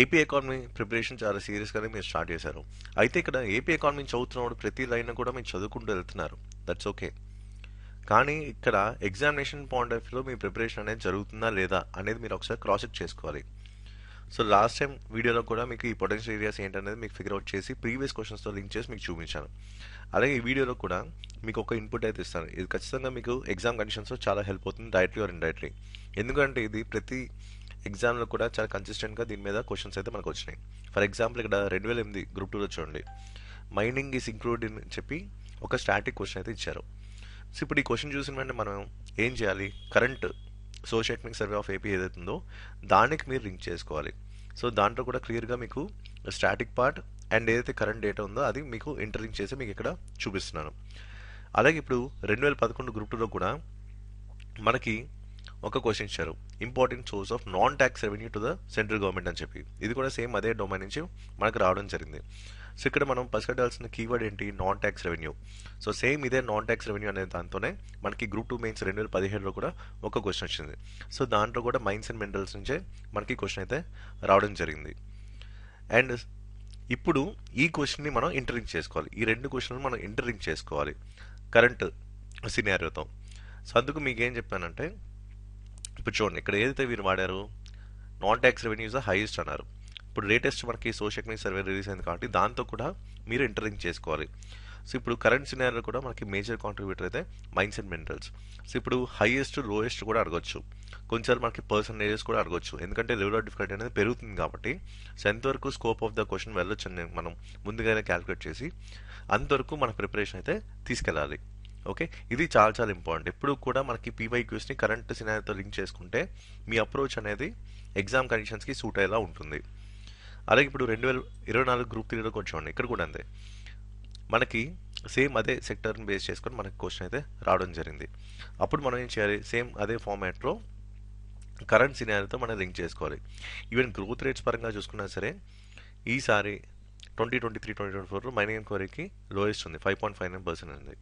AP economy preparation చాలా సీరియస్గానే మీరు స్టార్ట్ చేశారు. అయితే ఇక్కడ ఏపీ ఎకానమీ చదువుతున్నప్పుడు ప్రతి లైన్ కూడా మీరు చదువుకుంటూ వెళ్తున్నారు. దట్స్ ఓకే కానీ ఇక్కడ ఎగ్జామినేషన్ పాయింట్ ఆఫ్ వ్యూలో మీ ప్రిపరేషన్ అనేది జరుగుతుందా లేదా అనేది మీరు ఒకసారి క్రాస్ చెక్ చేసుకోవాలి. సో లాస్ట్ టైం వీడియోలో కూడా మీకు ఈ పొటెన్షియల్ ఏరియాస్ ఏంటనేది మీకు ఫిగర్ అవుట్ చేసి ప్రీవియస్ క్వశ్చన్స్తో లింక్ చేసి మీకు చూపించాను. అలాగే ఈ వీడియోలో కూడా మీకు ఒక ఇన్పుట్ అయితే ఇస్తాను. ఇది ఖచ్చితంగా మీకు ఎగ్జామ్ కండిషన్స్లో చాలా హెల్ప్ అవుతుంది డైరెక్ట్లీ ఆర్ ఇండైరెక్ట్లీ ఎందుకంటే ఇది ప్రతి ఎగ్జామ్లో కూడా చాలా కన్సిస్టెంట్గా దీని మీద క్వశ్చన్స్ అయితే మనకు వచ్చినాయి. ఫర్ ఎగ్జాంపుల్ ఇక్కడ రెండు వేల ఎనిమిది గ్రూప్ టూలో చూడండి. మైనింగ్ ఈస్ ఇంక్లూడ్ అని చెప్పి ఒక స్టాటిక్ క్వశ్చన్ అయితే ఇచ్చారు. సో ఇప్పుడు ఈ క్వశ్చన్ చూసిన వెంటనే మనం ఏం చేయాలి? Current social economic survey of AP ఏదైతుందో దానికి మీరు లింక్ చేసుకోవాలి. సో దాంట్లో కూడా క్లియర్గా మీకు స్టాటిక్ పార్ట్ అండ్ ఏదైతే కరెంట్ డేటా ఉందో అది మీకు ఇంటర్లింక్ చేసి మీకు ఇక్కడ చూపిస్తున్నాను. అలాగే ఇప్పుడు రెండు వేల పదకొండు గ్రూప్ టూలో కూడా మనకి ఒక క్వశ్చన్ ఇచ్చారు. Important source of non tax revenue to the central government అని చెప్పి. ఇది కూడా సేమ్ అదే డొమైన్ నుంచి మనకు రావడం జరిగింది. సో ఇక్కడ మనం పసిగట్టాల్సిన కీవర్డ్ ఏంటి? Non tax revenue so same ఇదే నాన్ ట్యాక్స్ రెవెన్యూ అనే దాంతోనే మనకి గ్రూప్ టూ మెయిన్స్ రెండు వేల పదిహేడులో కూడా ఒక క్వశ్చన్ వచ్చింది. సో దాంట్లో కూడా మైన్స్ అండ్ మినరల్స్ నుంచే మనకి క్వశ్చన్ అయితే రావడం జరిగింది. అండ్ ఇప్పుడు ఈ క్వశ్చన్ని మనం ఇంటర్లింక్ చేసుకోవాలి. ఈ రెండు క్వశ్చన్లు మనం ఇంటర్లింక్ చేసుకోవాలి. కరెంట్ సినారియోతో సో అందుకు మీకు ఏం చెప్పానంటే ఇప్పుడు చూడండి ఇక్కడ ఏదైతే వీరు వాడారు నాన్ ట్యాక్స్ రెవెన్యూస్ హైయెస్ట్ అన్నారు. ఇప్పుడు లేటెస్ట్ మనకి సోషల్ ఎకనామిక్ సర్వే రిలీజ్ అయింది కాబట్టి దాంతో కూడా మీరు ఇంటర్లింక్ చేసుకోవాలి. సో ఇప్పుడు కరెంట్ సినారిలో కూడా మనకి మేజర్ కాంట్రిబ్యూటర్ అయితే మైన్స్ అండ్ మినరల్స్ సో ఇప్పుడు హైయెస్ట్ లోయెస్ట్ కూడా అడగొచ్చు. కొంచెం మనకి పర్సంటేజెస్ కూడా అడగొచ్చు. ఎందుకంటే లెవెల్ ఆఫ్ డిఫికల్టీ అనేది పెరుగుతుంది కాబట్టి సో ఎంతవరకు స్కోప్ ఆఫ్ ద క్వశ్చన్ వెళ్ళొచ్చు అని మనం ముందుగానే క్యాలిక్యులేట్ చేసి అంతవరకు మన ప్రిపరేషన్ అయితే తీసుకెళ్ళాలి. ఓకే? ఇది చాలా చాలా ఇంపార్టెంట్. ఎప్పుడు కూడా మనకి పీవైక్యూస్ని కరెంట్ సినారీతో లింక్ చేసుకుంటే మీ అప్రోచ్ అనేది ఎగ్జామ్ కండిషన్స్కి సూట్ అయ్యేలా ఉంటుంది. అలాగే ఇప్పుడు రెండు వేల ఇరవై నాలుగు గ్రూప్ త్రీలో కొంచెం ఇక్కడ కూడా అంతే. మనకి సేమ్ అదే సెక్టర్ని బేస్ చేసుకొని మనకి క్వశ్చన్ అయితే రావడం జరిగింది. అప్పుడు మనం ఏం చేయాలి? సేమ్ అదే ఫార్మాట్లో కరెంట్ సినారీతో మనం లింక్ చేసుకోవాలి. ఈవెన్ గ్రోత్ రేట్స్ పరంగా చూసుకున్నా సరే ఈసారి twenty twenty three twenty twenty ఫోర్లో మైనింగ్ ఎంక్వైరీకి లోయెస్ట్ ఉంది five point five nine percent ఉంది.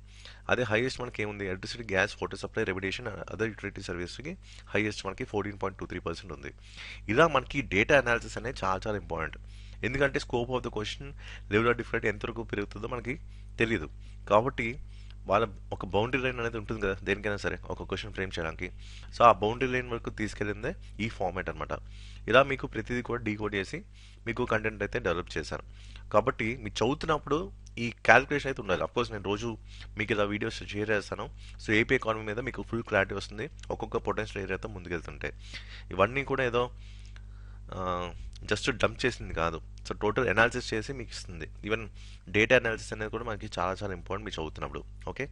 అదే హైయెస్ట్ మనకి ఏముంది? ఎలక్ట్రిసిటీ గ్యాస్ వాటర్ సప్లై రెవిడేషన్ అదర్ యూటిలిటీ సర్వీస్కి హైయెస్ట్ మనకి fourteen point two three percent ఉంది. ఇలా మనకి డేటా అనాలిసిస్ అనేది చాలా చాలా ఇంపార్టెంట్ ఎందుకంటే scope of the question level of different ఎంతవరకు పెరుగుతుందో మనకి తెలియదు కాబట్టి వాళ్ళ ఒక బౌండరీ లైన్ అనేది ఉంటుంది కదా దేనికైనా సరే ఒక క్వశ్చన్ ఫ్రేమ్ చేయడానికి. సో ఆ బౌండరీ లైన్ వరకు తీసుకెళ్ళిందే ఈ ఫార్మాట్ అనమాట ఇలా మీకు ప్రతిదీ కూడా డీకోడ్ చేసి మీకు కంటెంట్ అయితే డెవలప్ చేశాను కాబట్టి మీరు చదువుతున్నప్పుడు ఈ క్యాలిక్యులేషన్ అయితే ఉండాలి. అఫ్కోర్స్ నేను రోజు మీకు ఇలా వీడియోస్ షేర్ చేస్తాను. సో ఏపీ ఎకానమీ మీద మీకు ఫుల్ క్లారిటీ వస్తుంది. ఒక్కొక్క పొటెన్షియల్ ఏరియాతో ముందుకెళ్తుంటే ఇవన్నీ కూడా ఏదో జస్ట్ డంప్ చేసింది కాదు. సో టోటల్ అనాలిసిస్ చేసి మీకు ఇస్తుంది. ఈవెన్ డేటా అనాలిసిస్ అనేది కూడా మనకి చాలా చాలా ఇంపార్టెంట్ మీరు చదువుతున్నప్పుడు. ఓకే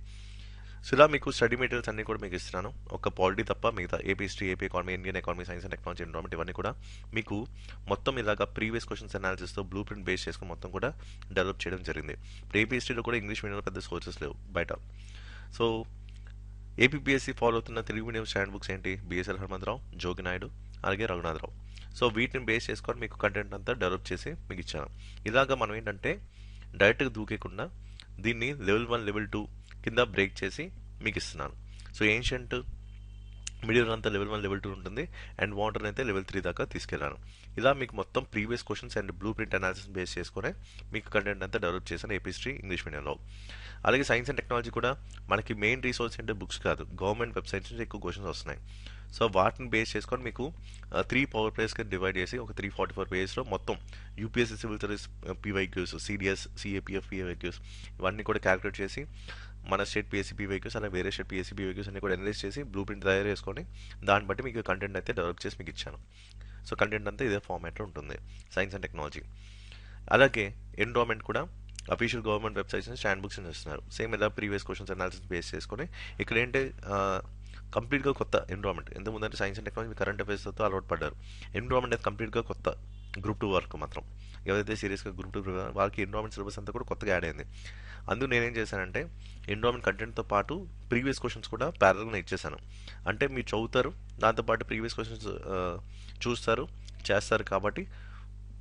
సో ఇలా మీకు స్టడీ మెటీరియల్స్ అన్ని కూడా మీకు ఇస్తున్నాను. ఒక పాలిటీ తప్ప మిగతా AP history AP economy Indian economy science and technology environment ఇవన్నీ కూడా మీకు మొత్తం ఇలాగా ప్రీవియస్ క్వశ్చన్స్ అనాలిసిస్తో బ్లూ ప్రింట్ బేస్ చేసుకుని మొత్తం కూడా డెవలప్ చేయడం జరిగింది. ఇప్పుడు ఏపీ హిస్టరీలో కూడా ఇంగ్లీష్ మీడియంలో పెద్ద సోర్సెస్ లేవు బయట. సో ఏపీపీఎస్సీ ఫాలో అవుతున్న తెలుగు మీడియం స్టాండ్ బుక్స్ ఏంటి బిఎస్ఎల్ హనుమంతరావు జోగి నాయుడు అలాగే రఘునాథరావు సో వీటిని బేస్ చేసుకొని మీకు కంటెంట్ అంతా డెవలప్ చేసి మీకు ఇచ్చాను. ఇలాగా మనం ఏంటంటే డైరెక్ట్గా దూకేకుండా దీన్ని లెవెల్ వన్ లెవెల్ టూ కింద బ్రేక్ చేసి మీకు ఇస్తున్నాను. సో ఏన్షియంట్ మిడిల్ అంతా లెవెల్ వన్ లెవెల్ టూ ఉంటుంది. అండ్ వాటర్ అయితే లెవెల్ త్రీ దాకా తీసుకెళ్ళాను ఇలా మీకు మొత్తం previous questions and blueprint analysis base చేసుకునే మీకు కంటెంట్ అంతా డెవలప్ చేశాను ఏపీస్ట్రీ ఇంగ్లీష్ మీడియంలో అలాగే సైన్స్ అండ్ టెక్నాలజీ కూడా మనకి మెయిన్ రీసోర్స్ అంటే బుక్స్ కాదు. గవర్నమెంట్ వెబ్సైట్స్ నుంచి ఎక్కువ క్వశ్చన్స్ వస్తున్నాయి. సో వాటిని బేస్ చేసుకొని మీకు త్రీ పవర్ ప్లేస్కి డివైడ్ చేసి ఒక త్రీ ఫార్టీ ఫోర్ పేజెస్లో మొత్తం UPSC civil service PYQs CDS CAPF PYQs ఇవన్నీ కూడా క్యాలిక్యులేట్ చేసి మన స్టేట్ పిఎస్సీ పీవైక్యూస్ అలా వేరే స్టేట్ పిఎస్సీ పీవైక్యూస్ అన్ని కూడా అనలైజ్ చేసి బ్లూ ప్రింట్ తయారు చేసుకొని దాన్ని బట్టి మీకు కంటెంట్ అయితే డెవలప్ చేసి మీకు ఇచ్చాను. సో కంటెంట్ అంతా ఇదే ఫార్మాట్లో ఉంటుంది సైన్స్ అండ్ టెక్నాలజీ అలాగే ఎన్రోల్మెంట్ కూడా official government websites stand books ఇస్తున్నారు సేమ్ ఇలా ప్రీవియస్ క్వశ్చన్స్ అనాలిసిస్ బేస్ చేసుకొని ఇక్కడ ఏంటి కంప్లీట్గా కొత్త ఎన్విరాన్మెంట్ ఎందుకు అంటే సైన్స్ అండ్ టెక్నాలజీ కరెంట్ అఫేర్స్తో అలవాటు పడ్డారు. ఎన్విరాన్మెంట్ అనేది కంప్లీట్గా కొత్త. గ్రూప్ టూ వర్క్ మాత్రం. ఎవరైతే సీరియస్గా గ్రూప్ టూ వాళ్ళకి ఎన్విరాన్మెంట్ సిలబస్ అంతా కూడా కొత్తగా యాడ్ అయింది. అందుకు నేనేం చేశానంటే ఎన్విరాన్మెంట్ కంటెంట్తో పాటు ప్రీవియస్ క్వశ్చన్స్ కూడా ప్యారల్గా ఇచ్చేసాను అంటే మీరు చదువుతారు దాంతోపాటు ప్రీవియస్ క్వశ్చన్స్ చూస్తారు చేస్తారు కాబట్టి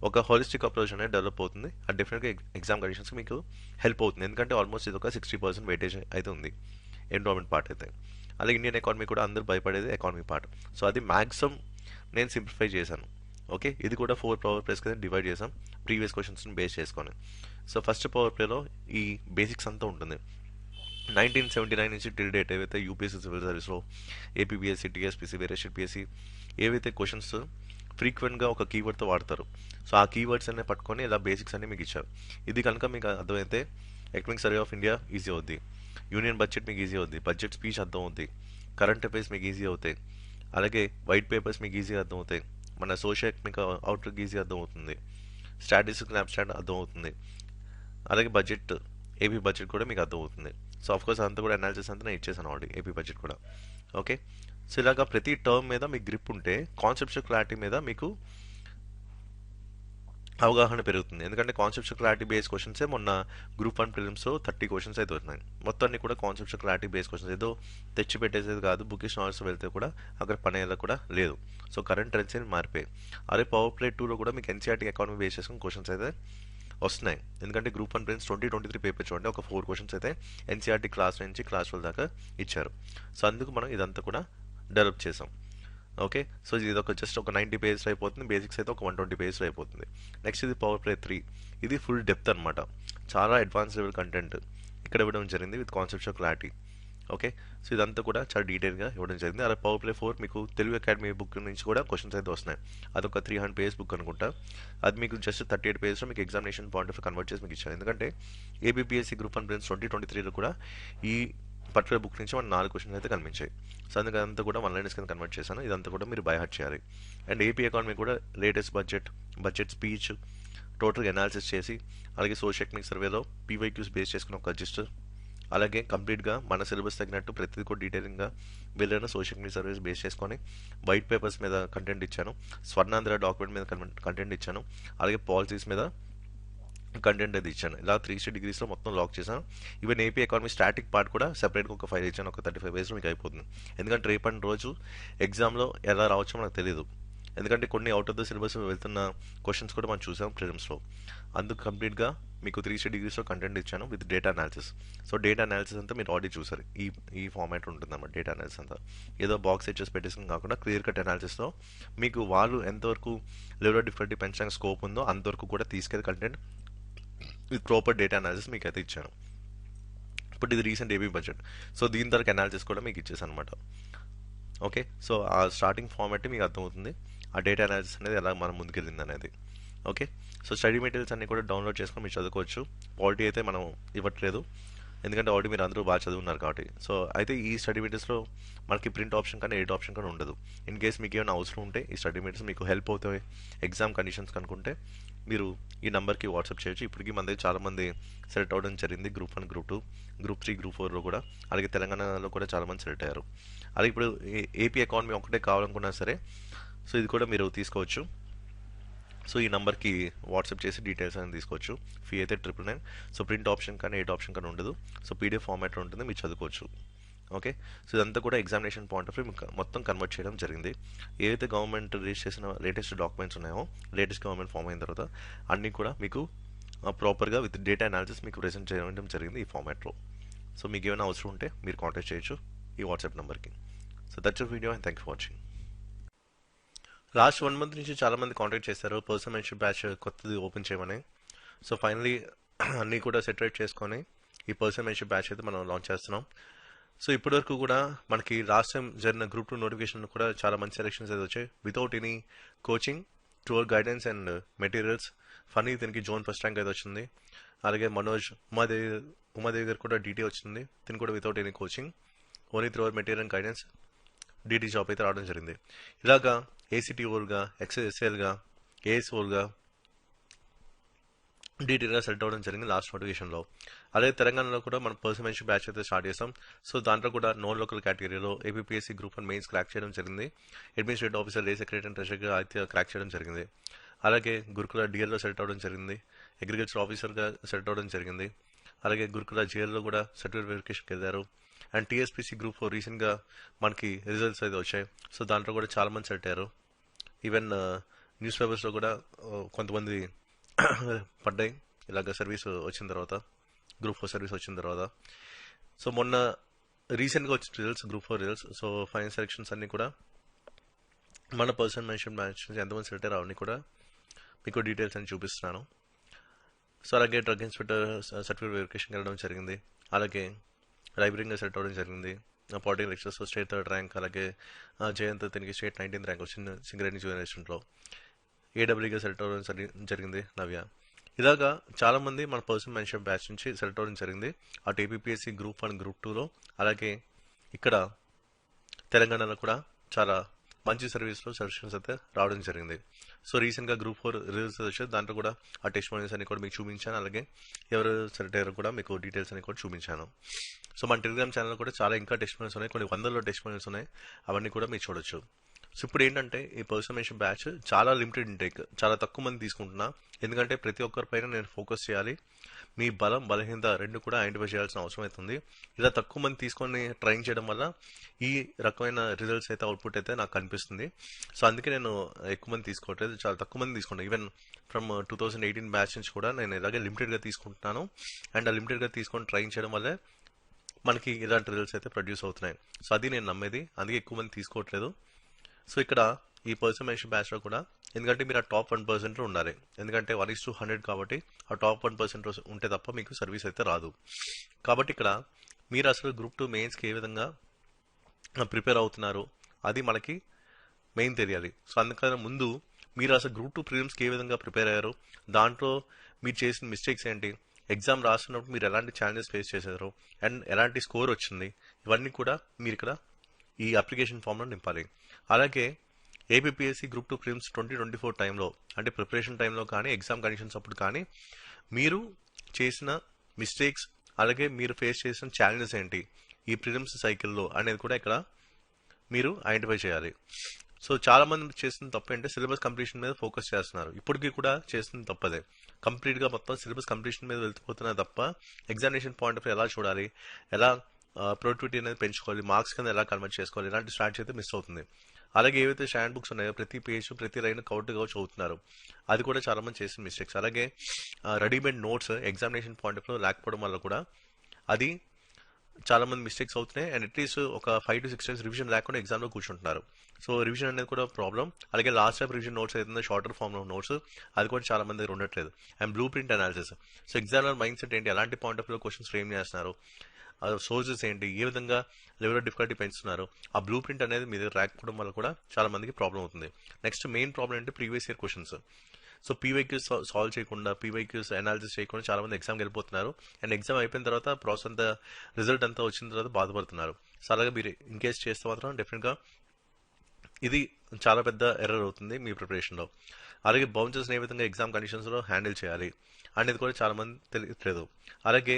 ఒక హోలిస్టిక్ అప్రోచ్ అనేది డెవలప్ అవుతుంది. అది డెఫినెట్గా ఎగ్జామ్ కండిషన్స్కి మీకు హెల్ప్ అవుతుంది. ఎందుకంటే ఆల్మోస్ట్ ఇది ఒక సిక్స్టీ పర్సెంట్ వెయిటేజ్ అయితే ఉంది. ఎన్విరాన్మెంట్ పార్ట్ అయితే. అలాగే ఇండియన్ ఎకానమీ కూడా అందరూ భయపడేది ఎకానమీ పార్ట్ సో అది మ్యాక్సిమం నేను సింప్లిఫై చేశాను. ఓకే ఇది కూడా ఫోర్ పవర్ ప్లేస్ కింద డివైడ్ చేసాం ప్రీవియస్ క్వశ్చన్స్ని బేస్ చేసుకొని. సో ఫస్ట్ పవర్ ప్లేలో ఈ బేసిక్స్ అంతా ఉంటుంది. నైన్టీన్ సెవెంటీ నైన్ నుంచి టిల్ డేట్ ఏవైతే యూపీఎస్సీ సివిల్ సర్వీస్లో ఏపీబీఎస్సీ టీఎస్పీసీ వేరే పిఎస్సీ ఏవైతే క్వశ్చన్స్ ఫ్రీక్వెంట్గా ఒక కీవర్డ్తో వాడతారు. సో ఆ కీవర్డ్స్ అనే పట్టుకొని ఇలా బేసిక్స్ అన్ని మీకు ఇచ్చారు. ఇది కనుక మీకు అర్థమైతే economic survey of India easy అవుద్ది. యూనియన్ బడ్జెట్ మీకు ఈజీ అవుతుంది బడ్జెట్ స్పీచ్ అర్థం అవుతుంది కరెంట్ అఫైర్స్ మీకు ఈజీ అవుతాయి. అలాగే వైట్ పేపర్స్ మీకు ఈజీ అర్థం అవుతాయి. మన సోషల్ ఎకనామిక్ అవుట్లుక్ ఈజీ అర్థం అవుతుంది. స్టాటిస్టిక్ స్నాప్స్టాట్ అర్థం అవుతుంది. అలాగే బడ్జెట్ ఏపీ బడ్జెట్ కూడా మీకు అర్థం అవుతుంది. సో ఆఫ్కోర్స్ అంతా కూడా అనాలిసిస్ అంతా నేను ఇచ్చేసాను ఆల్రెడీ ఏపీ బడ్జెట్ కూడా. ఓకే సో ఇలాగా ప్రతి టర్మ్ మీద మీకు గ్రిప్ ఉంటే కాన్సెప్చువల్ క్లారిటీ మీద మీకు అవగాహన పెరుగుతుంది. ఎందుకంటే కాన్సెప్ట్స్ క్లారిటీ బేస్ క్వశ్చన్సే మొన్న గ్రూప్ వన్ ప్రిలిమ్స్లో థర్టీ క్వశ్చన్స్ అయితే వచ్చినాయి మొత్తాన్ని కూడా కాన్సెప్ట్స్ క్లారిటీ బేస్ క్వశ్చన్స్ ఏదో తెచ్చి పెట్టేసేది కాదు. బుకిష్ నాలెడ్స్ వెళ్తే కూడా అక్కడ పని అయ్యేలా కూడా లేదు. సో కరెంట్ ట్రెండ్స్ అని మారిపోయాయి. అదే పవర్ ప్లే టూలో కూడా మీకు ఎన్సీఆర్టీ ఎకానమీ బేస్ చేసుకుని క్వశ్చన్స్ అయితే వస్తున్నాయి. ఎందుకంటే group one prelims twenty twenty three paper చూడండి ఒక ఫోర్ క్వశ్చన్స్ అయితే ఎన్సీఆర్టీ క్లాస్ నుంచి క్లాస్ ట్వెల్వ్ దాకా ఇచ్చారు. సో అందుకు మనం ఇదంతా కూడా డెవలప్ చేసాం. ఓకే? సో ఇది ఒక జస్ట్ ఒక నైంటీ పేజెస్ అయిపోతుంది. బేసిక్స్ అయితే ఒక వన్ ట్వంటీ పేజెస్ అయిపోతుంది. నెక్స్ట్ ఇది పవర్ ప్లే త్రీ ఇది ఫుల్ డెప్త్ అనమాట చాలా అడ్వాన్స్ లెవెల్ కంటెంట్ ఇక్కడ ఇవ్వడం జరిగింది with concept clarity okay? So ఇదంతా కూడా చాలా డీటెయిల్గా ఇవ్వడం జరిగింది. అలా పవర్ ప్లే ఫోర్ మీకు తెలుగు అకాడమీ బుక్ నుంచి కూడా క్వశ్చన్స్ అయితే వస్తున్నాయి. అదొక త్రీ హండ్రెడ్ పేజ్ బుక్ అనుకుంటా. అది మీకు జస్ట్ థర్టీ ఎయిట్ పేజ్లో మీకు ఎగ్జామినేషన్ పాయింట్ ఆఫ్ కన్వర్ట్ చేసి మీకు ఇచ్చారు. ఎందుకంటే APPSC group one prince twenty twenty త్రీలో కూడా ఈ పర్టికులర్ బుక్ నుంచి మన నాలుగు క్వశ్చన్స్ అయితే కనిపించాయి. సో అందుకే కూడా వన్ లైన్స్ కింద కన్వర్ట్ చేశాను. ఇదంతా కూడా మీరు బై హార్ట్ చేయాలి. అండ్ ఏపీ ఎకానమీ కూడా latest budget budget speech total analysis చేసి అలాగే సోషల్ ఎకనామిక్ సర్వేలో పీవైక్యూస్ బేస్ చేసుకున్న ఒక రిజిస్టర్ అలాగే కంప్లీట్గా మన సిలబస్ తగినట్టు ప్రతిదీ కూడా డీటెయిలింగ్గా వెళ్ళిన సోషల్ మీడియా సర్వీస్ బేస్ చేసుకొని వైట్ పేపర్స్ మీద కంటెంట్ ఇచ్చాను. స్వర్ణాంధ్ర డాక్యుమెంట్ మీద కంటెంట్ ఇచ్చాను. అలాగే పాలసీస్ మీద కంటెంట్ అది ఇచ్చాను. ఇలా త్రీ సిక్స్టీ డిగ్రీస్లో మొత్తం లాక్ చేశాను. Even AP economy static part కూడా సెపరేట్గా ఒక ఫైల్ ఇచ్చాను. ఒక థర్టీ ఫైవ్ డేస్లో మీకు అయిపోతుంది. ఎందుకంటే రేపటి రోజు ఎగ్జామ్లో ఎలా రావచ్చో మనకు తెలియదు ఎందుకంటే కొన్ని అవుట్ ఆఫ్ ద సిలబస్ వెళ్తున్న క్వశ్చన్స్ కూడా మనం చూసాం ప్రిలిమ్స్లో అందుకు కంప్లీట్గా మీకు త్రీ సిక్స్టీ డిగ్రీస్లో కంటెంట్ ఇచ్చాను with data analysis so data analysis అంతా మీరు ఆల్రెడీ చూసారు. ఈ ఈ ఫార్మాట్ ఉంటుందన్నమాట డేటా అనాలిసిస్ అంతా. ఏదో బాక్స్ ఎడ్జెస్ పెట్టేసుకుని కాకుండా క్లియర్ కట్ అనాలిసిస్లో మీకు వాళ్ళు ఎంతవరకు లెవెల్ ఆఫ్ డిఫికల్టీ పెంచడానికి స్కోప్ ఉందో అంతవరకు కూడా తీసుకెళ్ళి content with proper data analysis మీకు అయితే ఇచ్చాను. ఇప్పుడు ఇది రీసెంట్ ఏబీ బడ్జెట్. సో దీని తరకు అనాలిసిస్ కూడా మీకు ఇచ్చేసాను అనమాట ఓకే? సో ఆ స్టార్టింగ్ ఫార్మాట్ మీకు అర్థమవుతుంది. ఆ డేటా అనాలిసిస్ అనేది ఎలా మనం ముందుకెళ్ళింది అనేది. ఓకే? సో స్టడీ మెటీరియల్స్ అన్ని కూడా డౌన్లోడ్ చేసుకొని మీరు చదువుకోవచ్చు. క్వాలిటీ అయితే మనం ఇవ్వట్లేదు. ఎందుకంటే ఆల్రెడీ మీరు అందరూ బాగా చదువున్నారు కాబట్టి. సో అయితే ఈ స్టడీ మెటీరియల్స్లో మనకి ప్రింట్ ఆప్షన్ కానీ ఎయిట్ ఆప్షన్ కానీ ఉండదు. ఇన్ కేస్ మీకు ఏమైనా అవసరం ఉంటే ఈ స్టడీ మెటీరియల్స్ మీకు హెల్ప్ అవుతాయి. ఎగ్జామ్ కండిషన్స్ కనుక్కుంటే మీరు ఈ నెంబర్కి వాట్సాప్ చేయొచ్చు. ఇప్పటికీ మన దగ్గర చాలామంది సెలెక్ట్ అవ్వడం జరిగింది. Group one group two group three group ఫోర్లో కూడా. అలాగే తెలంగాణలో కూడా చాలామంది సెలెక్ట్ అయ్యారు. అలాగే ఇప్పుడు ఏపీ ఎకానమీ ఒకటే కావాలనుకున్నా సరే సో ఇది కూడా మీరు తీసుకోవచ్చు. సో ఈ నెంబర్కి వాట్సాప్ చేసి డీటెయిల్స్ అనేది తీసుకోవచ్చు. ఫీ అయితే triple nine. So print option కానీ ఎయిట్ ఆప్షన్ కానీ ఉండదు. సో పీడిఎఫ్ ఫార్మాట్లో ఉంటుంది. మీరు చదువుకోవచ్చు. ఓకే? సో ఇదంతా కూడా ఎగ్జామినేషన్ పాయింట్ ఆఫ్ వ్యూ మొత్తం కన్వర్ట్ చేయడం జరిగింది. ఏదైతే గవర్నమెంట్ రిలీజ్ చేసిన లేటెస్ట్ డాక్యుమెంట్స్ ఉన్నాయో లేటెస్ట్ గవర్నమెంట్ ఫామ్ అయిన తర్వాత అన్నీ కూడా మీకు ప్రాపర్గా విత్ డేటా అనాలిసిస్ మీకు ప్రెజెంట్ చేయడం జరిగింది ఈ ఫార్మాట్లో సో మీకు ఏమైనా అవసరం ఉంటే మీరు కాంటాక్ట్ చేయొచ్చు ఈ వాట్సాప్ నెంబర్కి so that's video and thank you for watching last one month నుంచి చాలా మంది కాంటాక్ట్ చేశారు. పర్సన్ మెన్షిప్ బ్యాచ్ కొత్తది ఓపెన్ చేయమని. సో ఫైనలీ అన్నీ కూడా సెటరేట్ చేసుకొని ఈ పర్సన్ మెన్షిప్ బ్యాచ్ అయితే మనం లాంచ్ చేస్తున్నాం. సో ఇప్పటివరకు కూడా మనకి లాస్ట్ టైం జరిగిన గ్రూప్ టూ నోటిఫికేషన్ కూడా చాలా మంచి సెలెక్షన్స్ అయితే వచ్చాయి. Without any coaching tour guidance and materials Phani దీనికి జోన్ ఫస్ట్ ర్యాంక్ అయితే వచ్చింది. అలాగే మనోజ్ ఉమాదేవి ఉమాదేవి గారు కూడా డీటీ వచ్చింది. దీని కూడా without any coaching only through material and guidance DT job అయితే రావడం జరిగింది. ఇలాగా ఏసీటీ ఓల్గా ఎక్స్ఎస్ఎల్గా ఏఎస్ ఓల్గా డీటెయిల్గా సెలెక్ట్ అవ్వడం జరిగింది లాస్ట్ నోటిఫికేషన్లో. అదే తెలంగాణలో కూడా మనం పర్సన్మెంషిప్ బ్యాచ్ అయితే స్టార్ట్ చేస్తాం. సో దాంట్లో కూడా నాన్ లోకల్ కేటగిరీలో APSC group one mains crack చేయడం జరిగింది. Administrative officer day secretary and ట్రెషర్గా అయితే క్రాక్ చేయడం జరిగింది. అలాగే గురుకుల డిఎల్లో సెలెక్ట్ అవ్వడం జరిగింది. అగ్రికల్చర్ ఆఫీసర్గా సెలెక్ట్ అవ్వడం జరిగింది. అలాగే గురుకుల జిఎల్లో కూడా సర్టిఫికేట్ వెరిఫికేషన్కి వెళ్ళారు. అండ్ టీఎస్పీసీ గ్రూప్ రీసెంట్గా మనకి రిజల్ట్స్ అయితే వచ్చాయి. సో దాంట్లో కూడా చాలామంది సెలెక్ట్ అయ్యారు. ఈవెన్ న్యూస్ పేపర్స్లో కూడా uh, కొంతమంది పడ్డాయి ఇలాగ సర్వీస్ వచ్చిన తర్వాత గ్రూప్ ఫోర్ సర్వీస్ వచ్చిన తర్వాత సో మొన్న రీసెంట్గా వచ్చిన results group four results so final selections అన్నీ కూడా మన పర్సన్ మెన్షన్ మ్యాచ్ ఎంతమంది సెలెక్ట్ అయ్యారు అవన్నీ కూడా మీకు డీటెయిల్స్ అని చూపిస్తున్నాను. సో అలాగే డ్రగ్ ఇన్స్పెక్టర్ సర్టిఫికేట్ వెరిఫికేషన్ వెళ్ళడం జరిగింది. అలాగే లైబ్రరీగా సెలెక్ట్ అవ్వడం జరిగింది. Political lectures state third rank అలాగే జయంత్ దీనికి స్టేట్ నైన్టీన్త్ ర్యాంక్ వచ్చింది సింగరేణి జూనియర్ ఏడబ్ల్యూగా సెలెక్ట్ అవ్వడం జరిగింది నవ్య. ఇలాగా చాలామంది మన పర్సన్ మెన్షన్ బ్యాచ్ నుంచి సెలెక్ట్ అవ్వడం జరిగింది. అటు ఏపీఎస్సి గ్రూప్ వన్ గ్రూప్ టూలో. అలాగే ఇక్కడ తెలంగాణలో కూడా చాలా మంచి సర్వీస్లో సెలక్షన్స్ అయితే రావడం జరిగింది. సో రీసెంట్గా గ్రూప్ ఫోర్ రిజల్ట్స్ వచ్చాయి దాంట్లో కూడా ఆ టెస్ట్ మానిటర్స్ అని కూడా మీకు చూపించాను. అలాగే ఎవరు సెలెక్ట్ అయ్యారో కూడా మీకు డీటెయిల్స్ అని కూడా చూపించాను. సో మన టెలిగ్రామ్ ఛానల్ కూడా చాలా ఇంకా టెస్ట్ మానిటర్స్ ఉన్నాయి. కొన్ని వందల్లో టెస్ట్ మానిటర్స్ ఉన్నాయి. అవన్నీ కూడా మీరు చూడొచ్చు. సో ఇప్పుడు ఏంటంటే ఈ పర్సనేషన్ బ్యాచ్ చాలా లిమిటెడ్ ఇంటేక్ చాలా తక్కువ మంది తీసుకుంటున్నా. ఎందుకంటే ప్రతి ఒక్కరిపైన నేను ఫోకస్ చేయాలి. మీ బలం బలహీనత రెండు కూడా ఐడెంటిఫై చేయాల్సిన అవసరం అవుతుంది. ఇలా తక్కువ మంది తీసుకొని ట్రైన్ చేయడం వల్ల ఈ రకమైన రిజల్ట్స్ అయితే అవుట్పుట్ అయితే నాకు కనిపిస్తుంది. సో అందుకే నేను ఎక్కువ మంది తీసుకోవట్లేదు. చాలా తక్కువ మంది తీసుకుంటాను even from two thousand eighteen batch నుంచి కూడా నేను ఇలాగే లిమిటెడ్గా తీసుకుంటున్నాను. అండ్ ఆ లిమిటెడ్గా తీసుకొని ట్రైన్ చేయడం వల్లే మనకి ఇలాంటి రిజల్ట్స్ అయితే ప్రొడ్యూస్ అవుతున్నాయి. సో అది నేను నమ్మేది. అందుకే ఎక్కువ మంది తీసుకోవట్లేదు. సో ఇక్కడ ఈ పర్సన్మేషన్ బ్యాచ్లో కూడా ఎందుకంటే మీరు ఆ టాప్ వన్ పర్సెంట్ ఉండాలి. ఎందుకంటే వన్ ఇస్ టూ హండ్రెడ్ కాబట్టి ఆ టాప్ వన్ పర్సెంట్ ఉంటే తప్ప మీకు సర్వీస్ అయితే రాదు. కాబట్టి ఇక్కడ మీరు అసలు గ్రూప్ టూ మెయిన్స్కి ఏ విధంగా ప్రిపేర్ అవుతున్నారు అది మనకి మెయిన్ తెలియాలి. సో అందుకని ముందు మీరు అసలు గ్రూప్ టూ ప్రిలిమ్స్కి ఏ విధంగా ప్రిపేర్ అయ్యారు దాంట్లో మీరు చేసిన మిస్టేక్స్ ఏంటి ఎగ్జామ్ రాస్తున్నప్పుడు మీరు ఎలాంటి ఛాలెంజెస్ ఫేస్ చేశారు అండ్ ఎలాంటి స్కోర్ వచ్చింది ఇవన్నీ కూడా మీరు ఇక్కడ ఈ అప్లికేషన్ ఫామ్లో నింపాలి. అలాగే APSC group two prelims twenty twenty four టైంలో అంటే ప్రిపరేషన్ టైంలో కానీ ఎగ్జామ్ కండిషన్స్ అప్పుడు కానీ మీరు చేసిన మిస్టేక్స్ అలాగే మీరు ఫేస్ చేసిన ఛాలెంజెస్ ఏంటి ఈ ప్రిలిమ్స్ సైకిల్లో అనేది కూడా ఇక్కడ మీరు ఐడెంటిఫై చేయాలి. సో చాలా మంది చేస్తున్న తప్పు అంటే సిలబస్ కంప్లీషన్ మీద ఫోకస్ చేస్తున్నారు. ఇప్పటికీ కూడా చేస్తున్న తప్పదే. కంప్లీట్గా మొత్తం సిలబస్ కంప్లీషన్ మీద వెళ్తుపోతున్నారు తప్ప ఎగ్జామినేషన్ పాయింట్ ఆఫ్ ఎలా చూడాలి ఎలా ప్రొడక్టివిటీ అనేది పెంచుకోవాలి మార్క్స్ కింద ఎలా కన్వర్ట్ చేసుకోవాలి ఇలాంటి స్ట్రాటజీ అయితే మిస్ అవుతుంది. అలాగే ఏవైతే స్టాండ్ బుక్స్ ఉన్నాయో ప్రతి పేజ్ ప్రతి లైన్ కౌట్గా చదువుతున్నారు. అది కూడా చాలా మంది చేసిన మిస్టేక్స్ అలాగే readymade notes examination point of లేకపోవడం వల్ల కూడా అది చాలా మంది మిస్టేక్స్ అవుతున్నాయి. అండ్ అట్లీస్ట్ ఒక five to six days revision లేకుండా ఎగ్జామ్లో కూర్చుంటున్నారు. సో రివిజన్ అనేది కూడా ప్రాబ్లం అలాగే లాస్ట్ టైం రివిజన్ నోట్స్ ఏదైతే షార్టర్ ఫామ్లో నోట్స్ అది కూడా చాలా మంది దగ్గర ఉండట్లేదు. And blueprint analysis so examiner mindset ఏంటి? ఎలాంటి point of view questions frame చేస్తున్నారు? సోర్సెస్ ఏంటి ఏ విధంగా లెవెల్ ఆఫ్ డిఫికల్టీ పెంచుతున్నారు ఆ బ్లూ ప్రింట్ అనేది మీ దగ్గర రాకపోవడం వల్ల కూడా చాలా మందికి ప్రాబ్లం అవుతుంది. నెక్స్ట్ మెయిన్ ప్రాబ్లం ఏంటి previous year questions so PYQs solve చేయకుండా పీవైక్యూస్ అనాలిసిస్ చేయకుండా చాలా మంది ఎగ్జామ్కి వెళ్ళిపోతున్నారు. అండ్ ఎగ్జామ్ అయిపోయిన తర్వాత ప్రాసెస్ అంతా రిజల్ట్ అంతా వచ్చిన తర్వాత బాధపడుతున్నారు. సో అలాగే మీరు ఇన్కేస్ చేస్తే మాత్రం డెఫినెట్గా ఇది చాలా పెద్ద ఎర్రర్ అవుతుంది మీ ప్రిపరేషన్లో అలాగే బౌన్సర్స్ని ఏ విధంగా ఎగ్జామ్ కండిషన్స్లో హ్యాండిల్ చేయాలి? అనేది కూడా చాలా మంది తెలియట్లేదు. అలాగే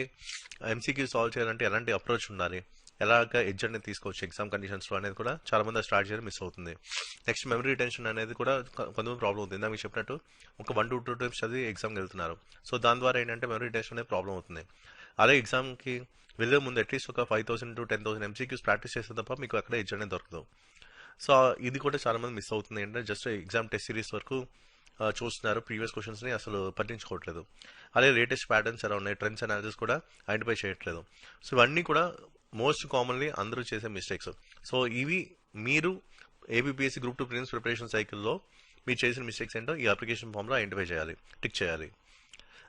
ఎంసీక్యూ సాల్వ్ చేయాలంటే ఎలాంటి అప్రోచ్ ఉండాలి? ఎలాగ ఎడ్జ్ అనేది తీసుకోవచ్చు? ఎగ్జామ్ కండిషన్స్లో అనేది కూడా చాలా మంది స్టార్ట్ చేయడం మిస్ అవుతుంది. నెక్స్ట్ మెమరీ రిటెన్షన్ అనేది కూడా కొంతమంది ప్రాబ్లం అవుతుంది. ఇందాక చెప్పినట్టు ఒక వన్ టు టూ టైమ్స్ చదివి ఎగ్జామ్కి వెళ్తున్నారు. సో దాని ద్వారా ఏంటంటే మెమరీ రిటెన్షన్ అనేది ప్రాబ్లం అవుతుంది. అలాగే ఎగ్జామ్కి వెళ్ళే ముందు అట్లీస్ట్ ఒక five thousand to ten thousand MCQs practice చేస్తే తప్ప మీకు అక్కడ ఎడ్జ్ అనేది దొరకదు. సో ఇది కూడా చాలా మంది మిస్ అవుతుంది. ఏంటంటే జస్ట్ ఎగ్జామ్ టెస్ట్ సిరీస్ వరకు చూస్తున్నారు. ప్రీవియస్ క్వశ్చన్స్ని అసలు పట్టించుకోవట్లేదు. అలాగే లేటెస్ట్ ప్యాటర్న్స్ ఎలా ఉన్నాయి ట్రెండ్స్ అనాలిసిస్ కూడా ఐడెంటిఫై చేయట్లేదు. సో ఇవన్నీ కూడా మోస్ట్ కామన్లీ అందరూ చేసే మిస్టేక్స్ సో ఇవి మీరు APPSC group two prelims preparation సైకిల్లో మీరు చేసిన మిస్టేక్స్ ఏంటో ఈ అప్లికేషన్ ఫామ్లో ఐడెంటిఫై చేయాలి టిక్ చేయాలి.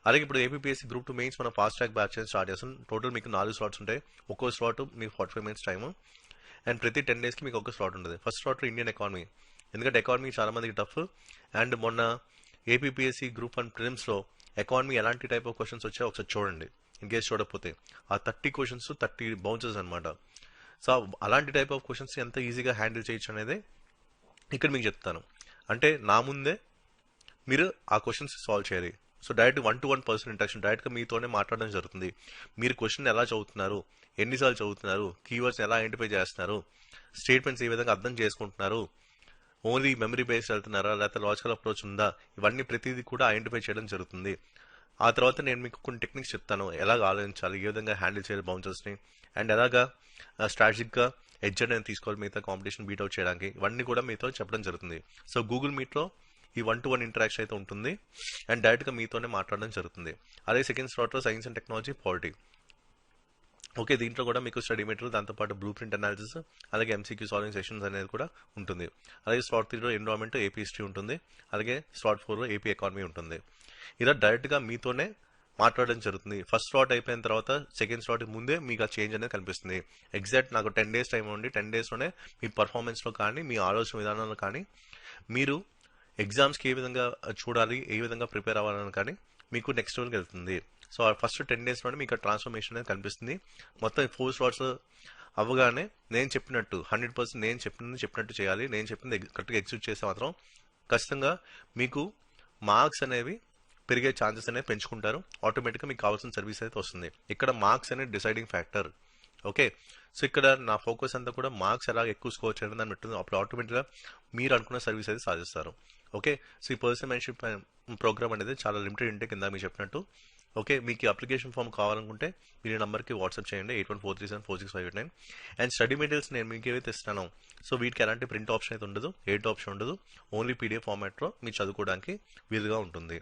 అలాగే ఇప్పుడు ఏపీఎస్సి గ్రూప్ టూ మెయిన్స్ మనం ఫాస్ట్ ట్రాక్ బ్యాచ్ స్టార్ట్ చేస్తాం. టోటల్ మీకు నాలుగు స్లాట్స్ ఉంటాయి. ఒక్కో స్లాట్ మీకు forty five minutes time and ప్రతి టెన్ డేస్కి మీకు ఒక స్లాట్ ఉంటుంది. ఫస్ట్ స్లాట్ ఇండియన్ ఎకానమీ ఎందుకంటే ఎకానమీ చాలా మందికి టఫ్ అండ్ మొన్న ఏపీఎస్సి గ్రూప్ అండ్ ప్రిలిమ్స్లో ఎకానమీ ఎలాంటి టైప్ ఆఫ్ క్వశ్చన్స్ వచ్చాయో ఒకసారి చూడండి. ఇన్ కేస్ చూడకపోతే. ఆ థర్టీ క్వశ్చన్స్ థర్టీ బౌన్సెస్ అనమాట సో అలాంటి టైప్ ఆఫ్ క్వశ్చన్స్ ఎంత ఈజీగా హ్యాండిల్ చేయొచ్చు అనేది ఇక్కడ మీకు చెప్తాను. అంటే నా ముందే మీరు ఆ క్వశ్చన్స్ సాల్వ్ చేయాలి. So direct one to one person interaction డైరెక్ట్గా మీతోనే మాట్లాడడం జరుగుతుంది. మీరు క్వశ్చన్ ఎలా చదువుతున్నారు? ఎన్నిసార్లు చదువుతున్నారు? కీవర్డ్స్ ఎలా ఐడెంటిఫై చేస్తున్నారు? స్టేట్మెంట్స్ ఏ విధంగా అర్థం చేసుకుంటున్నారు? ఓన్లీ మెమరీ బేస్ వెళ్తున్నారా లేకపోతే లాజికల్ అప్రోచ్ ఉందా ఇవన్నీ ప్రతిదీ కూడా ఐడెంటిఫై చేయడం జరుగుతుంది. ఆ తర్వాత నేను మీకు కొన్ని టెక్నిక్స్ చెప్తాను. ఎలాగ ఆలోచించాలి ఏ విధంగా హ్యాండిల్ చేయాలి బౌన్సర్స్ని అండ్ ఎలాగా స్ట్రాటజిక్గా ఎడ్జ్ అనేది తీసుకోవాలి మిగతా కాంపిటీషన్ బీట్అవుట్ చేయడానికి. ఇవన్నీ కూడా మీతో చెప్పడం జరుగుతుంది. సో గూగుల్ మీట్లో ఈ వన్ టు వన్ ఇంటరాక్షన్ అయితే ఉంటుంది అండ్ డైరెక్ట్గా మీతోనే మాట్లాడడం జరుగుతుంది. అదే second స్లాట్లో science and technology polity. Okay దీంట్లో కూడా మీకు స్టడీ మెటీరియల్ దాంతోపాటు బ్లూ ప్రింట్ అనాలిసిస్ అలాగే ఎంసీక్యూ సాల్వింగ్ సెషన్స్ అనేది కూడా ఉంటుంది. అలాగే స్లాట్ త్రీలో ఎన్విరాన్మెంట్ ఏపీ హిస్టరీ ఉంటుంది. అలాగే స్లాట్ ఫోర్లో ఏపీ ఎకానమీ ఉంటుంది. ఇలా డైరెక్ట్గా మీతోనే మాట్లాడడం జరుగుతుంది. ఫస్ట్ స్లాట్ అయిపోయిన తర్వాత సెకండ్ స్లాట్ ముందే మీకు ఆ చేంజ్ అనేది కనిపిస్తుంది. ఎగ్జాక్ట్ నాకు టెన్ డేస్ టైం ఉండి టెన్ డేస్లోనే మీ పర్ఫార్మెన్స్లో కానీ మీ ఆలోచన విధానంలో కానీ మీరు ఎగ్జామ్స్కి ఏ విధంగా చూడాలి ఏ విధంగా ప్రిపేర్ అవ్వాలని కానీ మీకు నెక్స్ట్ లెవెల్కి వెళ్తుంది. సో ఆ ఫస్ట్ టెన్ డేస్ నుండి మీకు ట్రాన్స్ఫర్మేషన్ అనేది కనిపిస్తుంది. మొత్తం ఫోర్ స్లాట్స్ అవ్వగానే నేను చెప్పినట్టు హండ్రెడ్ పర్సెంట్ నేను చెప్పినది చెప్పినట్టు చేయాలి. నేను చెప్పింది కరెక్ట్గా ఎగ్జిక్యూట్ చేస్తే మాత్రం ఖచ్చితంగా మీకు మార్క్స్ అనేవి పెరిగే ఛాన్సెస్ అనేవి పెంచుకుంటారు. ఆటోమేటిక్గా మీకు కావాల్సిన సర్వీస్ అయితే వస్తుంది. ఇక్కడ మార్క్స్ అనేది డిసైడింగ్ ఫ్యాక్టర్ ఓకే సో ఇక్కడ నా ఫోకస్ అంతా కూడా మార్క్స్ ఎలా ఎక్కువ స్కోర్ చేయడం దాన్ని పెట్టింది అప్పుడు ఆటోమేటిక్గా మీరు అనుకున్న సర్వీస్ అయితే సాధిస్తారు. ఓకే? సో ఈ పర్సనల్ మెన్షిప్ ప్రోగ్రామ్ అనేది చాలా లిమిటెడ్ ఉంటే కింద మీరు చెప్పినట్టు. ఓకే? మీకు అప్లికేషన్ ఫామ్ కావాలనుకుంటే మీరు ఈ నెంబర్కి వాట్సాప్ చేయండి. Eight one four three seven four six five eight nine and study materials నేను మీకు ఏవైతే ఇస్తానో సో వీటికి ఎలాంటి ప్రింట్ ఆప్షన్ అయితే ఉండదు ఎయిట్ ఆప్షన్ ఉండదు. ఓన్లీ పీడిఎఫ్ ఫార్మాట్లో మీరు చదువుకోవడానికి వీలుగా ఉంటుంది.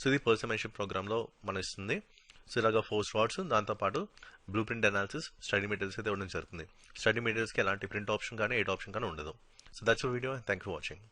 సో ఇది పర్సనల్ మెంటర్షిప్ ప్రోగ్రామ్లో మనం ఇస్తుంది. సో ఇలాగా ఫోర్ స్లాట్స్ దాంతోపాటు blue print analysis study materials అయితే ఉండడం జరుగుతుంది. స్టడీ మెటీరియల్స్కి ఎలాంటి ప్రింట్ ఆప్షన్ కానీ ఎయిట్ ఆప్షన్ కానీ ఉండదు. So that's video thank you for watching